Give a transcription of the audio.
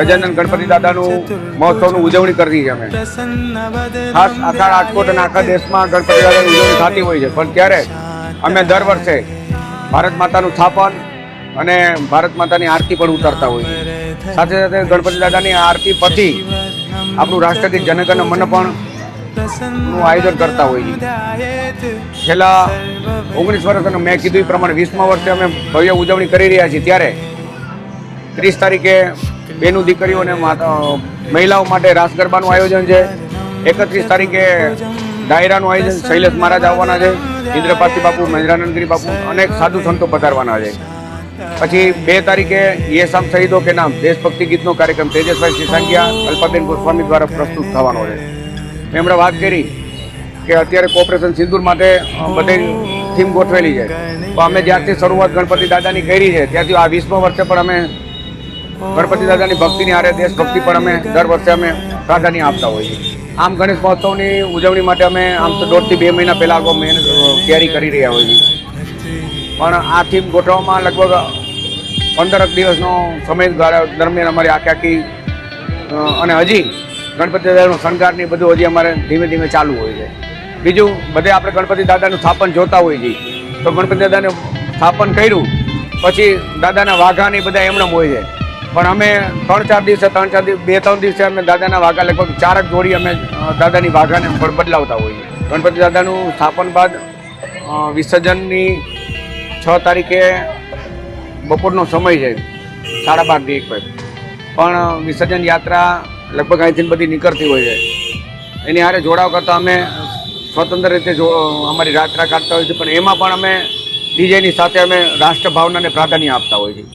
ગજાનંદ ગણપતિ દાદાનું મહોત્સવનું ઉજવણી કરી છે અમે. ખાસ આખા રાજકોટ અને આખા દેશમાં ગણપતિ દાદાની ઉજવણી થતી હોય છે. પણ ત્યારે અમે દર વર્ષે ભારત માતાનું સ્થાપન અને ભારત માતાની આરતી પણ ઉતારતા હોય છે સાથે સાથે ગણપતિ દાદાની આરતી પછી આપણું રાષ્ટ્રગીત જનગણ મન પણ નું આયોજન કરતા હોય છે છેલ્લા ઓગણીસ વર્ષ અને મેં કીધું એ પ્રમાણે વીસમા વર્ષે અમે ભવ્ય ઉજવણી કરી રહ્યા છીએ. ત્યારે ત્રીસ તારીખે બેનું દીકરીઓને મહિલાઓ માટે રાસ ગરબાનું આયોજન છે. એકત્રીસ તારીખે ડાયરાનું આયોજન શૈલેષ મહારાજ આવવાના છે ઇન્દ્રપાર્થી બાપુ મહેન્દ્રાનંદગીરી બાપુ, અનેક સાધુ સંતો પધારવાના છે. પછી બે તારીખે યે સામ શહીદો કે નામ, દેશભક્તિ ગીતનો કાર્યક્રમ તેજસભાઈ સિસાંગિયા અલ્પાબેન ગોસ્વામી દ્વારા પ્રસ્તુત થવાનો છે. મેં હમણાં વાત કરી કે અત્યારે કોપરેશન સિંદૂર માટે બધે થીમ ગોઠવેલી છે. તો અમે જ્યારથી શરૂઆત ગણપતિ દાદાની કરી છે, ત્યારથી આ વીસમા વર્ષે પણ અમે ગણપતિ દાદાની ભક્તિની આરે દેશભક્તિ પણ અમે દર વર્ષે અમે પ્રાધાન્ય આપતા હોઈએ આમ ગણેશ મહોત્સવની ઉજવણી માટે અમે આમ તો દોઢથી બે મહિના પહેલાં અગાઉ મહેનત તૈયારી કરી રહ્યા હોઈએ છીએ. પણ આ થીમ ગોઠવવામાં લગભગ પંદરક દિવસનો સમયગાળા દરમિયાન અમારી આખી આખી અને હજી ગણપતિ દાદાનું શણગારની બધું હજી અમારે ધીમે ધીમે ચાલુ હોય છે. બીજું, બધે આપણે ગણપતિ દાદાનું સ્થાપન જોતા હોઈએ છીએ. તો ગણપતિ દાદાનું સ્થાપન કર્યું, પછી દાદાના વાઘાની બધા એમણે હોય છે પણ અમે ત્રણ ચાર દિવસે, ત્રણ ચાર દિવસ, બે, ત્રણ દિવસે અમે દાદાના વાઘા લગભગ ચારક જોડી અમે દાદાની વાઘાને બદલાવતા હોઈએ ગણપતિ દાદાનું સ્થાપન બાદ વિસર્જનની છ તારીખે બપોરનો સમય છે, સાડા બારથી એક વાગે. પણ વિસર્જન યાત્રા લગભગ અહીંથી બધી નીકળતી હોય છે. એની હારે જોડાવ કરતાં અમે સ્વતંત્ર રીતે જો અમારી યાત્રા કાઢતા હોય છે પણ એમાં પણ અમે ડીજેની સાથે અમે રાષ્ટ્ર ભાવનાને પ્રાધાન્ય આપતા હોઈએ છીએ.